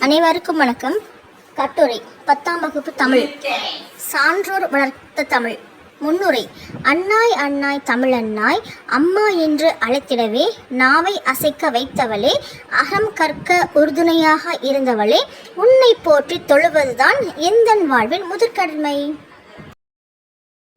அனைவருக்கும் வணக்கம். கட்டுரை பத்தாம் வகுப்பு தமிழ். சான்றோர் வளர்த்த தமிழ். முன்னுரை அண்ணாய் அண்ணாய் தமிழண்ணாய் அம்மா என்று அழைத்திடவே நாவை அசைக்க வைத்தவளே அகம் கற்க உறுதுணையாக இருந்தவளே உன்னை போற்றி தொழுவதுதான் எந்தன் வாழ்வில் முதற்கடமை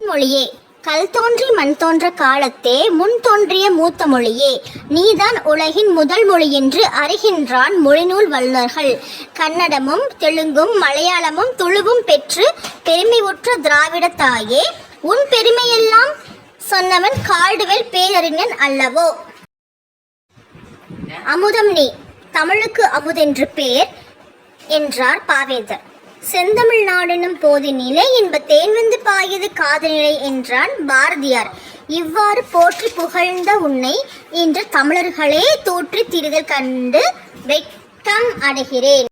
மொழியே கல் தோன்றி மண் தோன்ற காலத்தே முன் தோன்றிய மூத்த மொழியே. நீதான் உலகின் முதல் மொழி என்று அறிகின்றான் மொழிநூல் வல்லுநர்கள். கன்னடமும் தெலுங்கும் மலையாளமும் துளுவும் பெற்று பெருமை உற்ற திராவிட தாயே உன் பெருமையெல்லாம் சொன்னவன் கால்டுவெல் பேரறிஞன் அல்லவோ? அமுதம் நீ. தமிழுக்கு அமுதென்று பேர் என்றார் பாவேந்தர். செந்தமிழ் நாடெனும் போதினிலே இன்ப தேன் வந்து பாயது காதலிலை என்றான் பாரதியார். இவ்வாறு போற்றி புகழ்ந்த உன்னை இன்று தமிழர்களே தூற்றி திரிதல் கண்டு வெட்கம் அடைகிறேன்.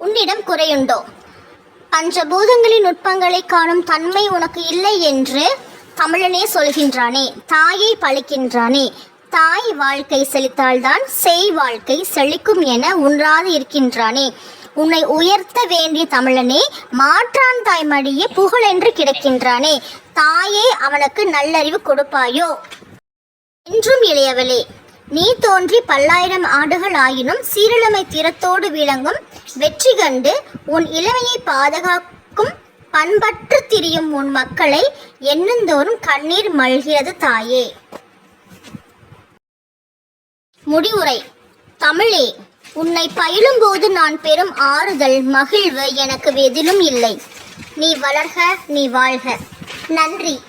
உன்னிடம் குறையுண்டோ? பஞ்சபூதங்களின் நுட்பங்களை காணும் தன்மை உனக்கு இல்லை என்று தமிழனே சொல்கின்றானே தாயை பழிக்கின்றானே. தாய் வாழ்க்கை செழித்தால்தான் செய் வாழ்க்கை செழிக்கும் என உன்றாது இருக்கின்றானே. உன்னை உயர்த்த வேண்டிய தமிழனே மாற்றான் தாய் மடியே புகழென்று கிடக்கின்றானே. தாயே அவனுக்கு நல்லறிவு கொடுப்பாயோ? என்றும் இளையவளே நீ தோன்றி பல்லாயிரம் ஆண்டுகள் ஆயினும் சீரழமை திறத்தோடு விளங்கும் வெற்றி கண்டு உன் இளமையை பாதுகாக்கும் பண்பற்று திரியும் உன் மக்களை எண்ணுந்தோறும் கண்ணீர் மல்கிறது தாயே. முடிவுரை. தமிழே உன்னை பயிலும்போது நான் பெறும் ஆறுதல் மகிழ்வு எனக்கு எதிலும் இல்லை. நீ வளர்க நீ வாழ்க. நன்றி.